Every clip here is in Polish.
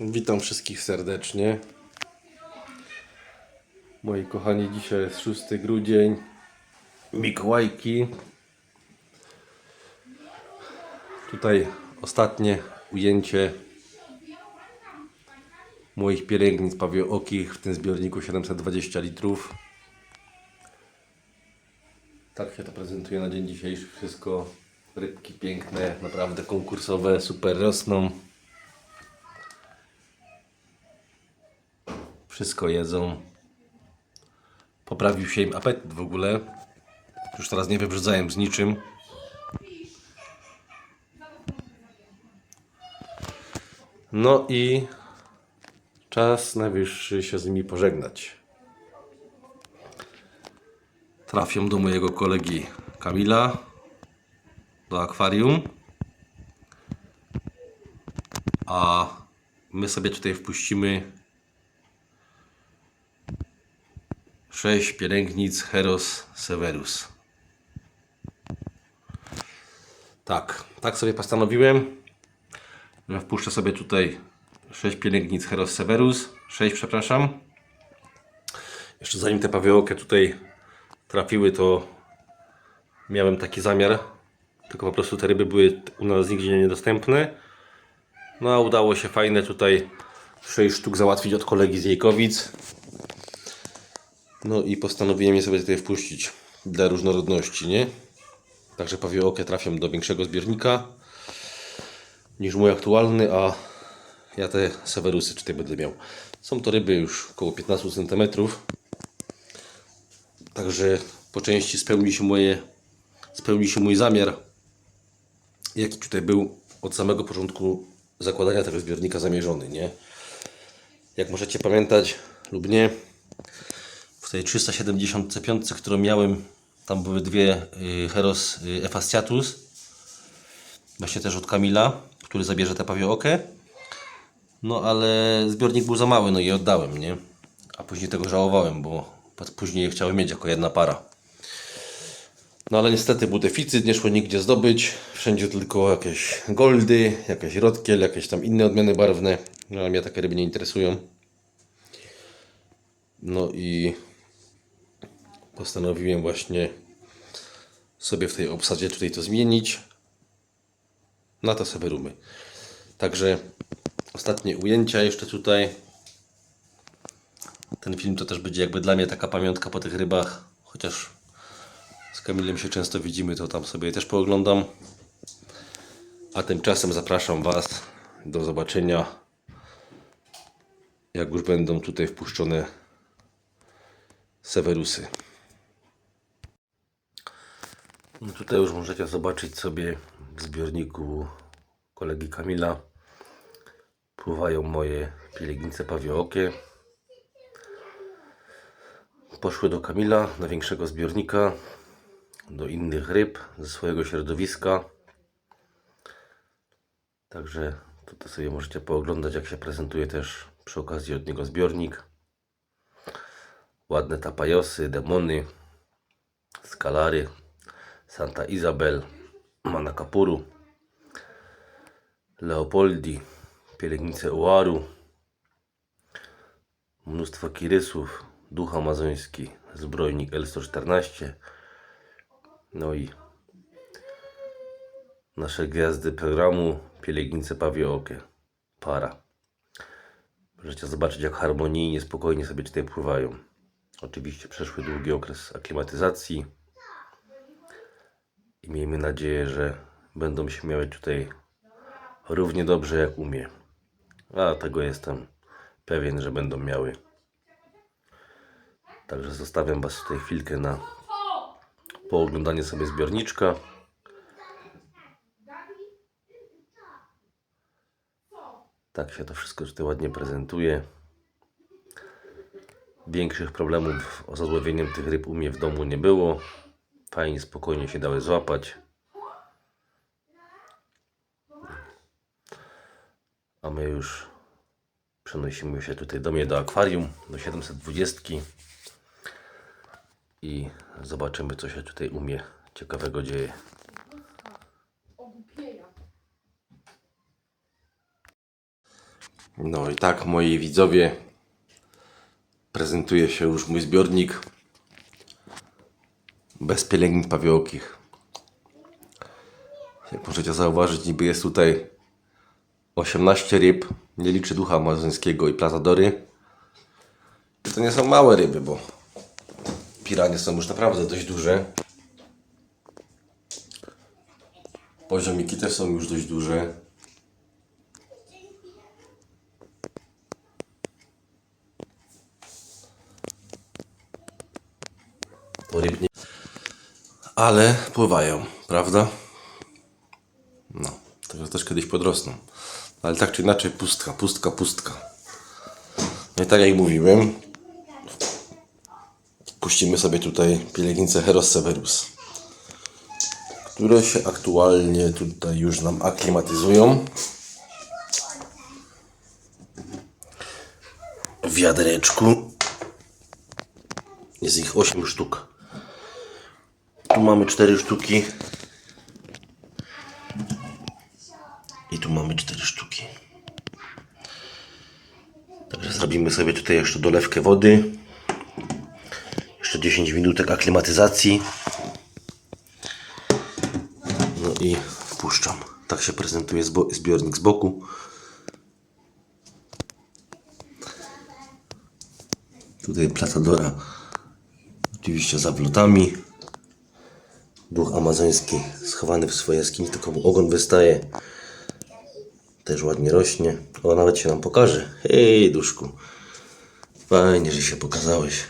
Witam wszystkich serdecznie. Moi kochani, dzisiaj jest 6 grudzień. Mikołajki. Tutaj ostatnie ujęcie moich pielęgnic pawiookich w tym zbiorniku 720 litrów. Tak się to prezentuje na dzień dzisiejszy. Wszystko rybki piękne, naprawdę konkursowe, super rosną. Wszystko jedzą. Poprawił się im apetyt w ogóle. Już teraz nie wybrzydzają z niczym. No i czas najwyższy się z nimi pożegnać. Trafią do mojego kolegi Kamila do akwarium. A my sobie tutaj wpuścimy sześć pielęgnic Heros Severus. Tak, tak sobie postanowiłem. Wpuszczę sobie tutaj sześć pielęgnic Heros Severus. Sześć, przepraszam. Jeszcze zanim te pawiołki tutaj trafiły, to miałem taki zamiar. Tylko po prostu te ryby były u nas nigdzie niedostępne. No a udało się fajne tutaj 6 sztuk załatwić od kolegi z Jejkowic. No i postanowiłem je sobie tutaj wpuścić dla różnorodności, nie? Także pawiołki trafią do większego zbiornika niż mój aktualny, a ja te Severusy tutaj będę miał. Są to ryby już około 15 cm. Także po części spełni się moje, spełni się mój zamiar, jaki tutaj był od samego początku zakładania tego zbiornika zamierzony, nie? Jak możecie pamiętać lub nie, tej 375, którą miałem, tam były dwie y, Heros y, Efasciatus, właśnie też od Kamila, który zabierze tę pawiokę. No ale zbiornik był za mały, no i oddałem, nie? A później tego żałowałem, bo później chciałem mieć jako jedna para. No ale niestety był deficyt, nie szło nigdzie zdobyć. Wszędzie tylko jakieś goldy, jakieś rodkiel, jakieś tam inne odmiany barwne. No ale mnie takie ryby nie interesują. No i postanowiłem właśnie sobie w tej obsadzie tutaj to zmienić na to Severumy. Także ostatnie ujęcia jeszcze tutaj. Ten film to też będzie jakby dla mnie taka pamiątka po tych rybach, chociaż z Kamilem się często widzimy, to tam sobie też pooglądam. A tymczasem zapraszam Was do zobaczenia, jak już będą tutaj wpuszczone Severusy. No tutaj już możecie zobaczyć sobie w zbiorniku kolegi Kamila pływają moje pielęgnice pawiołokie. Poszły do Kamila, do większego zbiornika, do innych ryb ze swojego środowiska. Także tutaj sobie możecie pooglądać, jak się prezentuje też przy okazji od niego zbiornik. Ładne tapajosy, demony, skalary, Santa Izabel, Manakapuru, Leopoldi, pielęgnice Uaru, mnóstwo kirysów, duch amazoński, zbrojnik L114, no i nasze gwiazdy programu, pielęgnice Pawiołokie, para. Możecie zobaczyć jak harmonijnie, spokojnie sobie tutaj pływają. Oczywiście przeszły długi okres aklimatyzacji i miejmy nadzieję, że będą się miały tutaj równie dobrze jak umie. A tego jestem pewien, że będą miały. Także zostawiam Was tutaj chwilkę na pooglądanie sobie zbiorniczka. Tak się to wszystko tutaj ładnie prezentuje. Większych problemów z odłowieniem tych ryb u mnie w domu nie było. Fajnie, spokojnie się dały złapać. A my już przenosimy się tutaj do mnie do akwarium, do 720 i zobaczymy co się tutaj u mnie ciekawego dzieje. No i tak, moi widzowie, prezentuje się już mój zbiornik bez pielęgnic pawiołkich. Jak możecie zauważyć, niby jest tutaj 18 ryb, nie liczy ducha amazońskiego i plazadory. To nie są małe ryby, bo piranie są już naprawdę dość duże. Poziomiki też są już dość duże. To ryb nie... Ale pływają, prawda? No, także też kiedyś podrosną. Ale tak czy inaczej pustka, pustka, pustka. No i tak jak mówiłem, puścimy sobie tutaj pielęgnicę Heros Severus, które się aktualnie tutaj już nam aklimatyzują. W wiadereczku jest ich 8 sztuk. Tu mamy 4 sztuki. I tu mamy 4 sztuki. Także zrobimy sobie tutaj jeszcze dolewkę wody. Jeszcze 10 minutek aklimatyzacji. No i wpuszczam. Tak się prezentuje zbiornik z boku. Tutaj placadora. Oczywiście z awlotami. Duch amazoński schowany w swojej jaskini, tylko ogon wystaje. Też ładnie rośnie. O, nawet się nam pokaże. Hej, duszku. Fajnie, że się pokazałeś.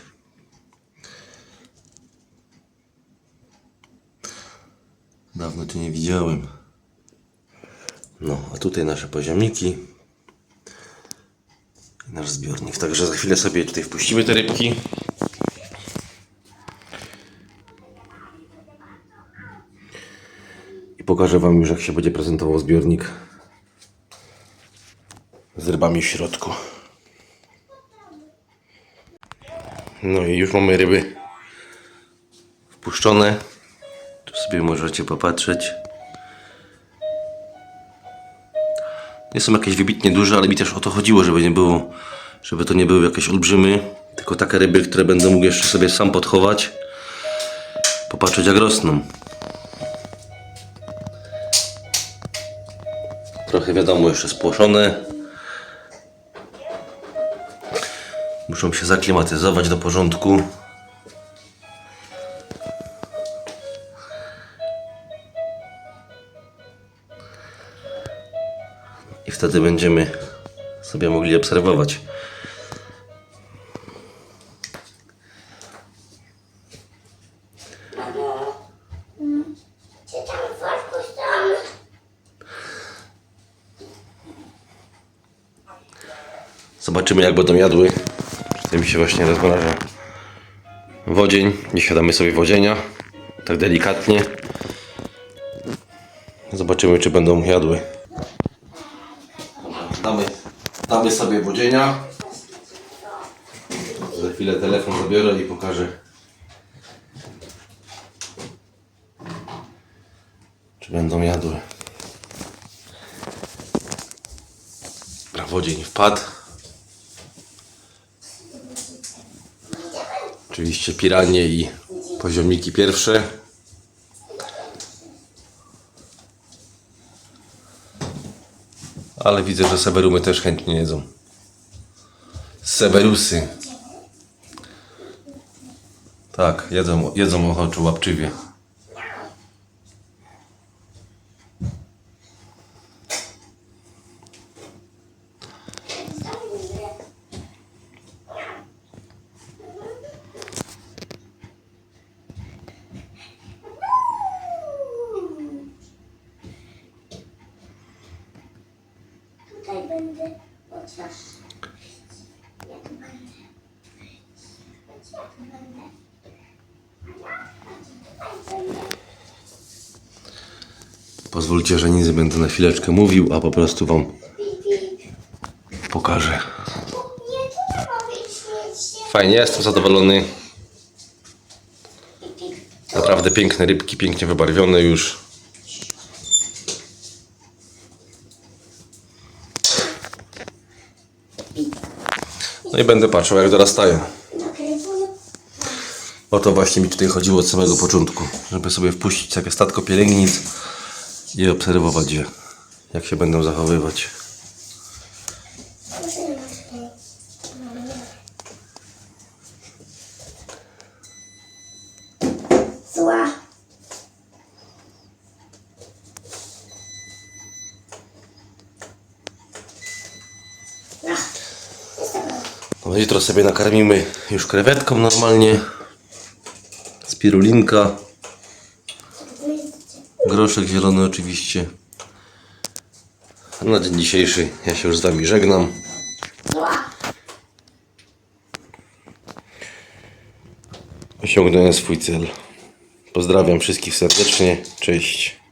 Dawno cię nie widziałem. No, a tutaj nasze poziomniki. Nasz zbiornik. Także za chwilę sobie tutaj wpuścimy te rybki. Pokażę Wam już, jak się będzie prezentował zbiornik z rybami w środku. No i już mamy ryby wpuszczone. Tu sobie możecie popatrzeć. Nie są jakieś wybitnie duże, ale mi też o to chodziło, żeby nie było, żeby to nie były jakieś olbrzymy, tylko takie ryby, które będę mógł jeszcze sobie sam podchować. Popatrzeć jak rosną. Trochę wiadomo jeszcze spłoszone. Muszą się zaklimatyzować do porządku. I wtedy będziemy sobie mogli obserwować. Zobaczymy jak będą jadły. Tutaj mi się właśnie rozmraża wodzień. Nie siadamy sobie wodzienia. Tak delikatnie. Zobaczymy czy będą jadły. Damy, damy sobie wodzienia. Za chwilę telefon zabiorę i pokażę. Czy będą jadły. Dobra, Wodzień wpadł. Oczywiście piranie i poziomiki pierwsze. Ale widzę, że sewerumy też chętnie jedzą. Sewerusy. Tak, jedzą, jedzą ochoczo łapczywie. Tutaj będę chociaż. Ja tu będę. Ja tu będę. Ja tutaj będę. Pozwólcie, że nic będę na chwileczkę mówił, a po prostu Wam pokażę. Fajnie, jestem zadowolony. Naprawdę piękne rybki, pięknie wybarwione już. No i będę patrzył jak dorastają. O to właśnie mi tutaj chodziło od samego początku, żeby sobie wpuścić takie statko pielęgnic i obserwować je, jak się będą zachowywać. Zła. No jutro sobie nakarmimy już krewetką normalnie. Spirulinka, groszek zielony oczywiście. Na dzień dzisiejszy ja się już z Wami żegnam. Osiągnąłem swój cel. Pozdrawiam wszystkich serdecznie. Cześć.